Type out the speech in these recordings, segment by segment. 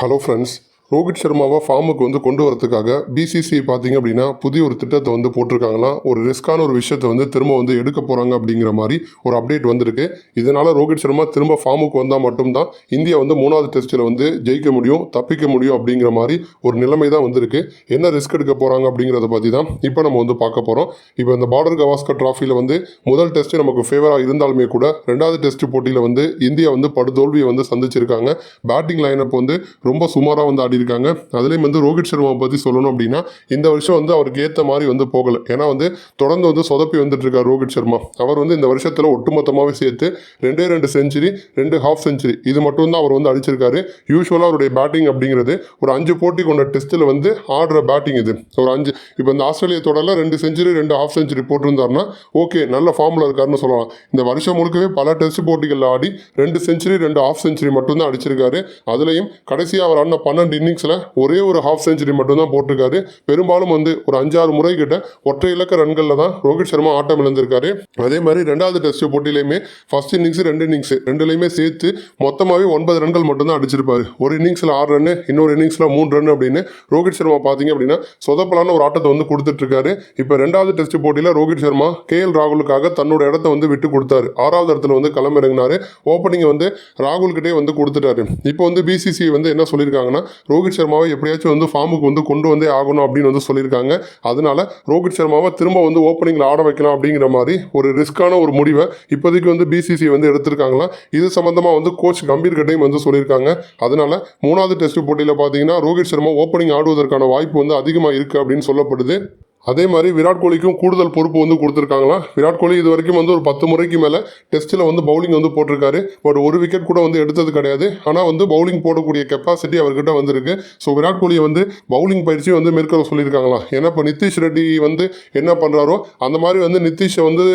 Hello friends Rohit சர்மாவை ஃபார்முக்கு வந்து கொண்டு வரதுக்காக பிசிசி பார்த்தீங்க அப்படின்னா புதிய ஒரு திட்டத்தை வந்து போட்டிருக்காங்களாம் ஒரு ரிஸ்க்கான ஒரு விஷயத்தை வந்து திரும்ப வந்து எடுக்க போகிறாங்க அப்படிங்கிற மாதிரி ஒரு அப்டேட் வந்திருக்கு. இதனால் ரோஹித் சர்மா திரும்ப ஃபார்முக்கு வந்தால் மட்டும்தான் இந்தியா வந்து மூணாவது டெஸ்ட்டில் வந்து ஜெயிக்க முடியும் தப்பிக்க முடியும் அப்படிங்கிற மாதிரி ஒரு நிலைமை தான் வந்திருக்கு. என்ன ரிஸ்க் எடுக்க போகிறாங்க அப்படிங்கிறத பற்றி தான் இப்போ நம்ம வந்து பார்க்க போகிறோம் இப்போ இந்த பார்டர் கவாஸ்கர் ட்ராஃபியில் வந்து முதல் டெஸ்ட்டு நமக்கு ஃபேவராக இருந்தாலுமே கூட ரெண்டாவது டெஸ்ட் போட்டியில் வந்து இந்தியா வந்து படுதோல்வியை வந்து சந்திச்சிருக்காங்க. பேட்டிங் லைனப் வந்து ரொம்ப சுமாராக வந்து ஆடி சொல்லியிருக்காங்க அதுலேயும் வந்து ரோஹித் சர்மாவை பற்றி சொல்லணும் அப்படின்னா இந்த வருஷம் வந்து அவருக்கு ஏற்ற மாதிரி வந்து போகலை. ஏன்னா வந்து தொடர்ந்து வந்து சொதப்பி வந்துட்டு இருக்கார் ரோஹித் சர்மா. அவர் வந்து இந்த வருஷத்தில் ஒட்டுமொத்தமாகவே சேர்த்து ரெண்டே ரெண்டு செஞ்சுரி ரெண்டு ஹாஃப் செஞ்சுரி இது மட்டும் தான் அவர் வந்து அடிச்சிருக்காரு. யூஸ்வலாக அவருடைய பேட்டிங் அப்படிங்கிறது ஒரு அஞ்சு போட்டி கொண்ட டெஸ்ட்டில் வந்து ஆடுற பேட்டிங் இது. ஒரு அஞ்சு இப்போ இந்த ஆஸ்திரேலிய தொடரில் ரெண்டு செஞ்சுரி ரெண்டு ஹாஃப் செஞ்சுரி போட்டிருந்தாருன்னா ஓகே நல்ல ஃபார்மில் இருக்காருன்னு சொல்லலாம். இந்த வருஷம் முழுக்கவே பல டெஸ்ட் போட்டிகளில் ஆடி ரெண்டு செஞ்சுரி ரெண்டு ஹாஃப் செஞ்சுரி மட்டும்தான் அடிச்சிருக்காரு. அதுலேயும் கடைசியாக அவர் ஆடின பன்னெண்டு இன்னிங்ஸில் ஒரே ஒரு ஹாஃப் செஞ்சுரி மட்டும்தான் போட்டிருக்காரு. பெரும்பாலும் வந்து ஒரு அஞ்சாறு முறை கிட்ட ஒற்றை இலக்க ரன்களில் தான் ரோஹித் சர்மா ஆட்டம் இழந்திருக்காரு. அதே மாதிரி ரெண்டாவது டெஸ்ட் போட்டியிலையுமே ஃபர்ஸ்ட் இன்னிங்ஸ் ரெண்டு இன்னிங்ஸ் ரெண்டுலையுமே சேர்த்து மொத்தமாகவே ஒன்பது ரன்கள் மட்டும்தான் அடிச்சிருப்பாரு. ஒரு இன்னிங்ஸில் ஆறு ரன் இன்னொரு இன்னிங்ஸில் மூணு ரன் அப்படின்னு ரோஹித் சர்மா பார்த்தீங்க அப்படின்னா சொதப்பலான ஒரு ஆட்டத்தை வந்து கொடுத்துட்டு இருக்காரு இப்போ ரெண்டாவது டெஸ்ட் போட்டியில் ரோஹித் சர்மா கே எல் ராகுலுக்காக தன்னோட இடத்த வந்து விட்டு கொடுத்தாரு. ஆறாவது இடத்துல வந்து களமிறங்கினாரு. ஓப்பனிங் வந்து ராகுல்கிட்டே வந்து கொடுத்துட்டாரு. இப்போ வந்து பிசிசி வந்து என்ன சொல்லியிருக்காங்கன்னா ரோஹித் சர்மாவை எப்படியாச்சும் வந்து ஃபார்முக்கு வந்து கொண்டு வந்தே ஆகணும் அப்படின்னு வந்து சொல்லியிருக்காங்க. அதனால ரோஹித் சர்மாவை திரும்ப வந்து ஓப்பனிங்கில் ஆட வைக்கலாம் அப்படிங்கிற மாதிரி ஒரு ரிஸ்க்கான ஒரு முடிவை இப்போதைக்கு வந்து பிசிசி வந்து எடுத்திருக்காங்களாம் இது சம்பந்தமாக வந்து கோச் கம்பீர் கட்டையும் வந்து சொல்லியிருக்காங்க. அதனால மூணாவது டெஸ்ட் போட்டியில் பார்த்தீங்கன்னா ரோஹித் சர்மா ஓப்பனிங் ஆடுவதற்கான வாய்ப்பு வந்து அதிகமாக இருக்குது அப்படின்னு சொல்லப்படுது. அதே மாதிரி விராட் கோலிக்கும் கூடுதல் பொறுப்பு வந்து கொடுத்துருக்காங்களாம் விராட் கோலி இது வரைக்கும் வந்து ஒரு பத்து முறைக்கு மேலே டெஸ்ட்டில் வந்து பவுலிங் வந்து போட்டிருக்காரு. பட் ஒரு விக்கெட் கூட வந்து எடுத்தது கிடையாது. ஆனால் வந்து பவுலிங் போடக்கூடிய கெப்பாசிட்டி அவர்கிட்ட வந்திருக்கு. ஸோ விராட் கோலியை வந்து பவுலிங் பயிற்சி வந்து மேற்கொள்ள சொல்லியிருக்காங்களாம் ஏன்னா இப்போ நிதிஷ் ரெட்டி வந்து என்ன பண்ணுறாரோ அந்த மாதிரி வந்து நிதிஷை வந்து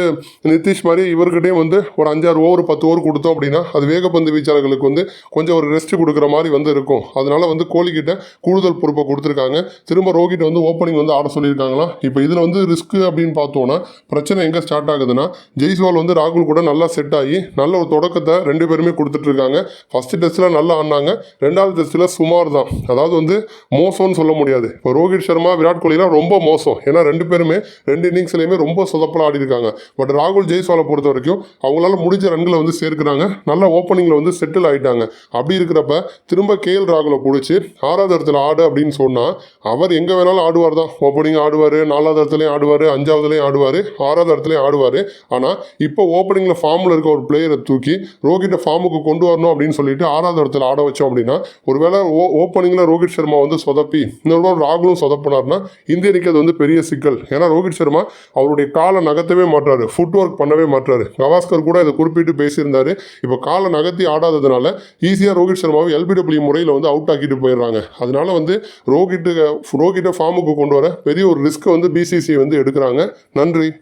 நிதிஷ் மாதிரி இவர்கிட்டயும் வந்து ஒரு அஞ்சாறு ஓவர் பத்து ஓவர் கொடுத்தோம் அப்படின்னா அது வேகப்பந்து வீச்சாளர்களுக்கு வந்து கொஞ்சம் ஒரு ரெஸ்ட் கொடுக்குற மாதிரி வந்து இருக்கும். அதனால் வந்து கோலிக்கிட்ட கூடுதல் பொறுப்பை கொடுத்துருக்காங்க. திரும்ப ரோகிட்ட வந்து ஓப்பனிங் வந்து ஆட சொல்லியிருக்காங்களாம் இப்போ இதில் வந்து ரிஸ்க் அப்படின்னு பார்த்தோன்னா பிரச்சனை எங்கே ஸ்டார்ட் ஆகுதுன்னா ஜெய்ஸ்வால் வந்து ராகுல் கூட நல்லா செட் ஆகி நல்ல ஒரு தொடக்கத்தை ரெண்டு பேருமே கொடுத்துட்ருக்காங்க ஃபஸ்ட்டு டெஸ்ட்டில் நல்லா ஆடினாங்க. ரெண்டாவது டெஸ்ட்டில் சுமார் தான். அதாவது வந்து மோசம்னு சொல்ல முடியாது. இப்போ ரோஹித் சர்மா விராட் கோலிலாம் ரொம்ப மோசம். ஏன்னா ரெண்டு பேருமே ரெண்டு இன்னிங்ஸ்லேயுமே ரொம்ப சொதப்பலாக ஆடி இருக்காங்க பட் ராகுல் ஜெய்ஸ்வாலை பொறுத்த வரைக்கும் அவங்களால முடிஞ்ச ரன்களை வந்து சேர்க்குறாங்க. நல்லா ஓப்பனிங்கில் வந்து செட்டில் ஆகிட்டாங்க அப்படி இருக்கிறப்ப திரும்ப கேஎல் ராகுலை பிடிச்சி ஆறாவது இடத்துல ஆடு அப்படின்னு சொன்னால் அவர் எங்கே வேணாலும் ஆடுவார் தான். ஓப்பனிங் ஆடுவார் நாலாவது இடத்துலையும் ஆடுவார் அஞ்சாவதுலேயும் ஆடுவார் ஆறாவது இடத்துலையும் ஆடுவார். ஆனால் இப்போ ஓப்பனிங்கில் ஃபார்மில் இருக்க ஒரு பிளேயரை தூக்கி ரோஹிட்டை ஃபார்முக்கு கொண்டு வரணும் அப்படின்னு சொல்லிட்டு ஆறாவது இடத்துல ஆட வச்சோம் அப்படின்னா ஒருவேளை ஓ ஓப்பனிங்கில் ரோஹித் சர்மா வந்து சொதப்பி இன்னொரு ராகுலும் சொதப்பினார்னா இந்திய அணிக்கு அது வந்து பெரிய சிக்கல். ஏன்னா ரோஹித் சர்மா அவருடைய காலை நகர்த்தவே மாட்டார் ஃபுட் ஒர்க் பண்ணவே மாட்டார். கவாஸ்கர் கூட இதை குறிப்பிட்டு பேசியிருந்தாரு. இப்போ காலை நகர்த்தி ஆடாததுனால ஈஸியாக ரோஹித் சர்மாவை எல்பிடபிள்யூ முறையில் வந்து அவுட் ஆக்கிட்டு போயிடுறாங்க. அதனால வந்து ரோஹிட்டு ரோஹிட்டை ஃபார்முக்கு கொண்டு வர பெரிய ஒரு ரிஸ்க்கை வந்து பிசிசி வந்து எடுக்கிறாங்க. நன்றி.